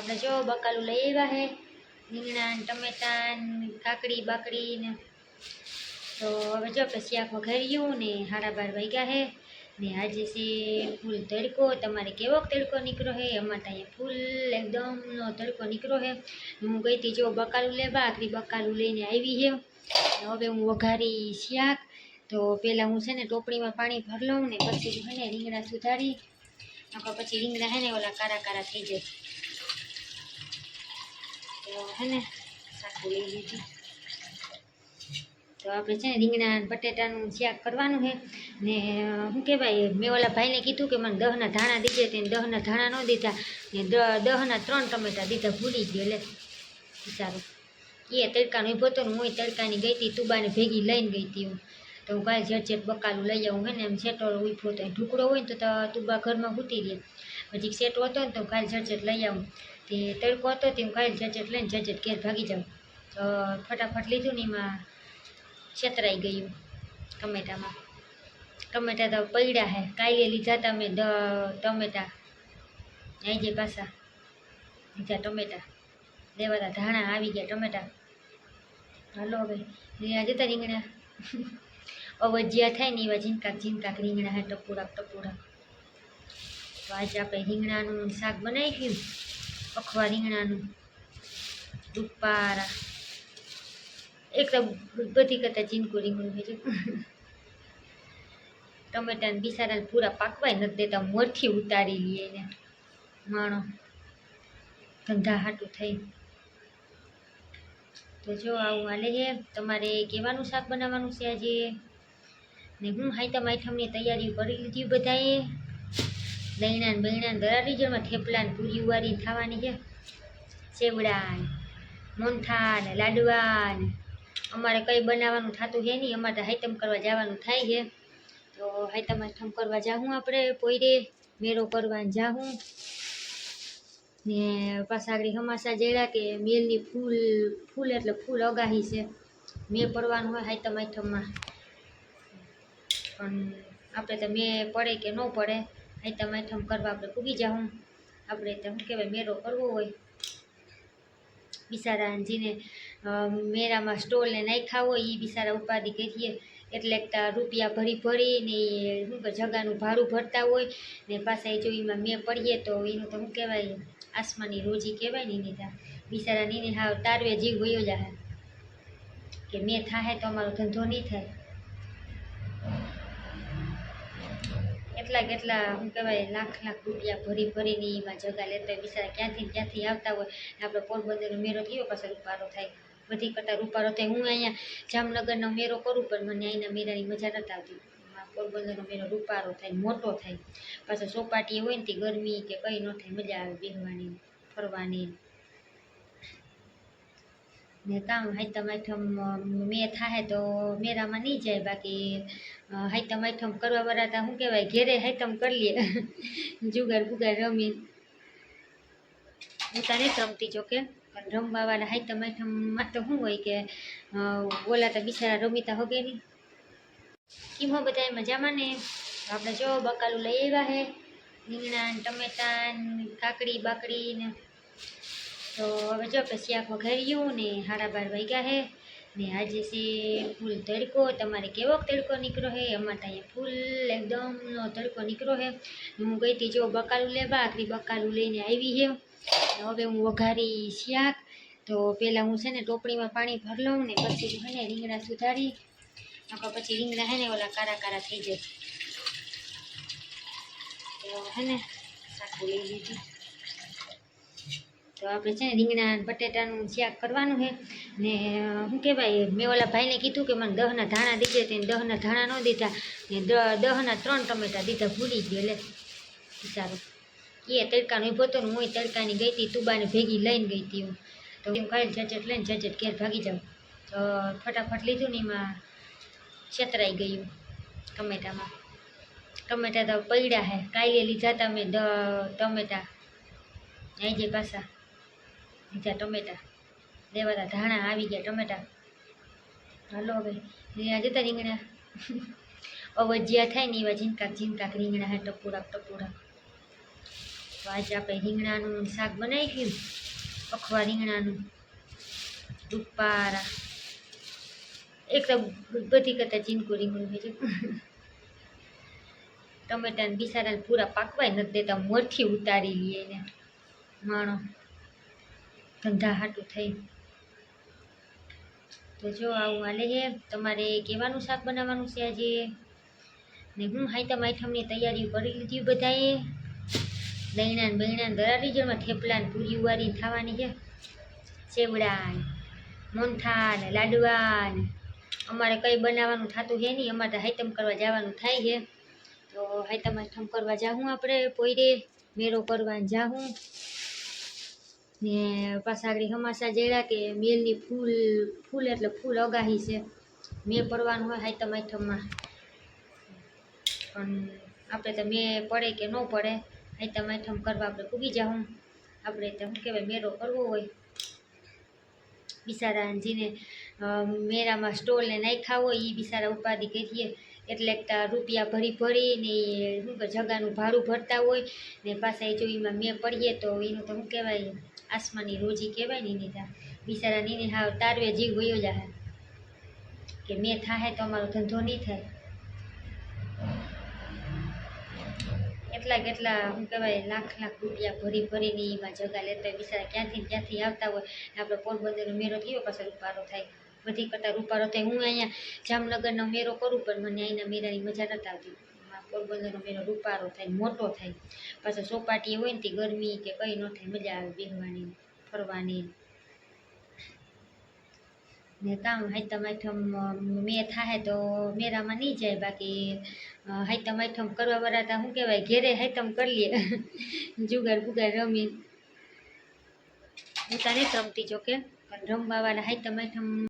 આપણે જો બકાલું લઈ આવ્યા હે, રીંગણા ટમેટા કાકડી, બાકડી ને. તો હવે જો આપણે શિયાક વઘાર્યું ને હારા બાર વાગ્યા હે, ને આજે છે ફૂલ તડકો. તમારે કેવો તડકો નીકળ્યો હે? અમારે ત્યાં ફૂલ એકદમનો તડકો નીકળ્યો હે. હું ગઈ હતી જો બકાલું લેવા, આખરી બકાલું લઈને આવી છે હવે હું વઘારી શિયાક તો પહેલાં હું છે ને ટોપડીમાં પાણી ભર લઉં ને પછી છે ને રીંગણા સુધારી. નકર પછી રીંગણા હે ને ઓલા કારા કારા થઈ જાય. તો ને સાકું લઈ લીધી. તો આપણે છે ને રીંગણા બટેટાનું શાક કરવાનું છે. ને, શું કહેવાય, મેં ઓલા ભાઈને કીધું કે મને દહના ધાણા દીધે તેને દહના ધાણા ન દીધા. ને દહના ત્રણ ટમેટા દીધા, ભૂલી ગયો એટલે બિચારો. એ તડકાનું ઊભો હતો ને, હું તડકાની ગઈ હતી, તુબાને ભેગી લઈને ગઈ હતી હું. તો હું કાલે ઝટ ઝટ બકાલું લઈ આવું હે ને એમ સેટો ઊભો તો ઢુકડો હોય ને તો તુબા ઘરમાં હૂતી રહે પછી સેટો હતો ને તો હું કાલે ઝટ ઝટ લઈ આવું. તે તડકો હતો તે હું કાલે ઝટ ઝટ લઈને ઝટઝટ ઝટ ઘેર ભાગી જાઉં. તો ફટાફટ લીધું ને એમાં છેતરાઈ ગયું ટમેટામાં. ટમેટા તો પડ્યા હે. કાલે લીધા તમે દ, ટમેટા. અહીં જે પાછા. લીધા ટમેટા. લેવાતા ધાણા આવી ગયા ટમેટા. હાલો હવે. રીંગણા જતા રીંગણા? અવજ્યા થાય ને એવા ઝીંકાક ઝીંકાક રીંગણા હે ટપુડાક ટપુડાક તો આજે આપણે રીંગણાનું શાક બનાવી ગયું. અખવા રીંગણાનું રૂપારા એક તો બધી કરતાં ચીનકું રીંગણું છે. જો. ટમેટાને બિસારાને પૂરા પાકવાય, નથી દેતા મોરથી ઉતારી લઈએ ને માણો ધંધા હાટું થઈ. તો જો આવું હાલે છે. તમારે કેવાનું શાક બનાવવાનું છે આજે? ને હું હાઈતમ આઈટમની તૈયારી કરી લીધી બધાએ. દહીણા ને બહીણા ને દરારી જળમાં થેપલા ને પૂરી વારી થવાની છે. સેવડા ને મોહનથાળ ને લાડવા ને અમારે કંઈ બનાવવાનું થતું છે નહીં, અમારે તો હાઈતમ કરવા જવાનું થાય છે. તો હાઈતમ હાઈતમ કરવા જાઉં આપણે પોયરે મેળો કરવા જાઉં ને પાછા આગળ હમાસા જેડા કે મેલની ફૂલ ફૂલ એટલે ફૂલ અગાહી છે. મેં પડવાનું હોય હાઈતમ આઈટમમાં પણ આપણે તો મેં પડે કે ન પડે. આઈટમ થમ કરવા આપણે પૂગી જાઉં. આપણે તો શું કહેવાય, મેળો કરવો હોય. બિચારા જેને મેળામાં સ્ટોલને નાખ્યા હોય એ બિસારા ઉપાધિ કરીએ. એટલે રૂપિયા ભરી ભરીને શું કે જગાનું ભાડું ભરતા હોય. ને પાછા એ જો એમાં મેં પડીએ તો એનું તો શું કહેવાય આસમાની રોજી કહેવાય ને એની ત્યાં બિસારા નીને હા તારવે જીવ ગયો જાય કે મેં થાય તો અમારો ધંધો નહીં થાય. એટલા કેટલા, શું કહેવાય, લાખ લાખ રૂપિયા ભરી ભરીને એમાં જગા લેતા હોય, બિચારા ક્યાંથી ક્યાંથી આવતા હોય. આપણે પોરબંદરનો મેળો થયો પાછો રૂપારો થાય? બધી કરતાં રૂપારો થાય. હું અહીંયા જામનગરનો મેળો કરું, પણ મને અહીંના મેળાની મજા નથી આવતી. પોરબંદરનો મેળો રૂપારો થાય, મોટો થાય. પાછો ચોપાટી હોય ને તે ગરમી કે કંઈ ન થાય, મજા આવે બેહવાની, ફરવાની. ને કામ. હાઈતમ આઈટમ મેં થાય તો મેરામાં નહીં જાય. બાકી હાયતમ આઈઠમ કરવા વાળા તો શું કહેવાય? ઘેરે હાયતમ કરી લે. જુગાર બુગાર રમી. હું તો નથી રમતી જોકે. પણ રમવા વાળા હાઈતમ આઈટમમાં તો શું હોય કે બોલાતા બિચારા રમીતા હોગે નહીં કેમ હો બધા મજામાં ને? આપણે જો બકાલું લઈ આવ્યા હે. રીંગણા ટમેટા કાકડી બાકડી ને તો હવે જો આપણે શાક ગયું ને સાડા બાર વાગ્યા હે ને આજે છે ફૂલ તડકો. તમારે કેવો તડકો નીકળ્યો હે? અમારે ત્યાં ફૂલ એકદમનો તડકો નીકળ્યો હે. હું ગઈ હતી જો બકાલું લેવા, આખરી બકાલું લઈને આવી છે હવે હું વઘારી શાક. તો પહેલાં હું છે ને ટોપણીમાં પાણી ભર લઉં ને પછી છે ને રીંગણા સુધારી. નકર પછી રીંગણા હે ને ઓલા કારા કારા થઈ જાય. તો હે ને સાકું લઈ લીધું. તો આપણે છે ને રીંગણા બટેટાનું શાક કરવાનું છે. ને શું કહેવાય, મેં ઓલા ભાઈને કીધું કે મને દહના ધાણા દીધે તેને દહના ધાણા ન દીધા. ને દહના ત્રણ ટમેટા દીધા, ભૂલી ગયો એટલે સારું. એ તડકાનો ઊભો હતો ને હું તડકાની ગઈ હતી, તુબાને ભેગી લઈને ગઈ હતી હું. તો એમ કાલે ઝટ લઈને ઝટ ઘેર ભાગી જાઉં. તો ફટાફટ લીધું ને એમાં છેતરાઈ ગયું ટમેટામાં. ટમેટા તો પડ્યા હે. કાલે લીધા તમે ટમેટા. જે પાછા. લીધા ટમેટા. લેવાતા ધાણા આવી ગયા ટમેટા. હાલો હવે, રીંગણા જતા રીંગણા. અવજ્યા થાય ને એવા ઝીંકાક ઝીંકાક રીંગણા હે ટપુડાક ટપુડાક તો આજે આપણે રીંગણાનું શાક બનાવી ગયું અખવા રીંગણાનું. ટુપારા એક તો બધી કરતાં ઝીંકું રીંગણું છે. ટમેટાને બિસારાને પૂરા પાકવાય નથી દેતા, મોરથી ઉતારી લઈએ એને. માણો. ધંધા હાટું થઈ. તો જો આવું હાલે છે, તમારે કેવાનું શાક બનાવવાનું છે આજે? ને હું હાઈતમ આઈટમની તૈયારી કરી લીધી બધાએ. દહીંણા બૈણા દરારી જણમાં થેપલા ને પૂરી ઉવારી થવાની છે. સેવડા ને મોહનથાળ ને લાડવા અમારે કંઈ બનાવવાનું થતું છે નહીં, અમારે હાઈતમ કરવા જવાનું થાય છે. તો હાઈતમ આઈટમ કરવા જાઉં આપણે, પોઈરે મેળો કરવા જાઉં ને પાછા આગળ હમાસા જેડા કે મેલની ફૂલ ફૂલ એટલે ફૂલ અગાહી છે. મેં પડવાનું હોય હાઈતમ આઈટમમાં પણ આપણે તો મેં પડે કે ન પડે હાઈતમ આઈટમ કરવા આપણે પૂગી જાઉં આપણે તો શું કહેવાય મેળો કરવો હોય. બિસારાજીને અ, મેરામાં સ્ટોલને નાખ્યા હોય એ બિસારા ઉપાધિ કરીએ. એટલે રૂપિયા ભરી ભરી ને એ શું કે જગાનું ભાડું ભરતા હોય ને પાછા એ જો એમાં મેં પડીએ તો એનું તો શું કહેવાય, આસમાની રોજી કહેવાય ને એની બિચારા નીને હા તારવે જીવ ગયો જાહે. કે મેં થાય તો અમારો ધંધો નહીં થાય. એટલા કેટલા શું કહેવાય, લાખ લાખ રૂપિયા ભરી ભરીને એમાં જગા લેતા હોય. બિચારા ક્યાંથી ક્યાંથી આવતા હોય. આપણે પોરબંદરનો મેળો થયો, પાછો રૂપારો થાય. બધી કરતાં રૂપારો થાય. હું અહીંયા જામનગરનો મેળો કરું, પણ મને અહીંના મેળાની મજા નથી આવતી. પોરબંદરનો મેળો રૂપારો થાય, મોટો થાય. પાછો ચોપાટી હોય ને તે ગરમી કે કંઈ ન થાય, મજા આવે બેસવાની ફરવાની. ને કામ હાઈતમ આઠમ મેં થાય તો મેરામાં નહીં જાય, બાકી હાઈતમ આઠમ કરવા તો શું કહેવાય, ઘેરે હાઈતમ કરી લે. જુગાર બુગાર રમી. હું તો નથી રમતી જોકે, પણ રમવા વાળા હાઈતમ આઈટમ